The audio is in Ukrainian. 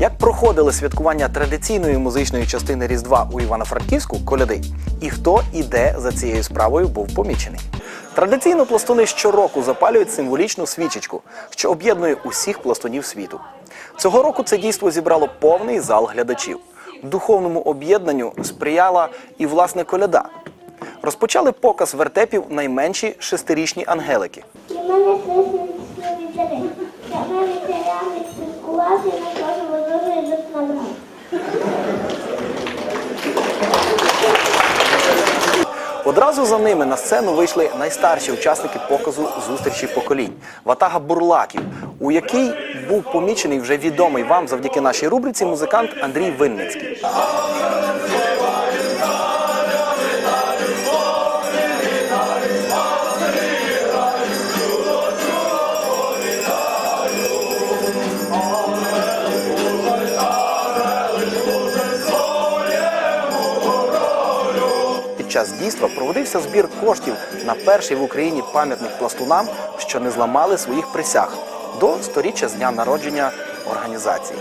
Як проходили святкування традиційної музичної частини Різдва у Івано-Франківську коляди, і хто і де за цією справою був помічений? Традиційно пластуни щороку запалюють символічну свічечку, що об'єднує усіх пластунів світу. Цього року це дійство зібрало повний зал глядачів. Духовному об'єднанню сприяла і власне коляда. Розпочали показ вертепів найменші шестирічні ангелики. Одразу за ними на сцену вийшли найстарші учасники показу зустрічі поколінь Ватага Бурлаків, у якій був помічений вже відомий вам завдяки нашій рубриці музикант Андрій Винницький. Час дійства проводився збір коштів на перший в Україні пам'ятник пластунам, що не зламали своїх присяг до сторіччя з дня народження організації.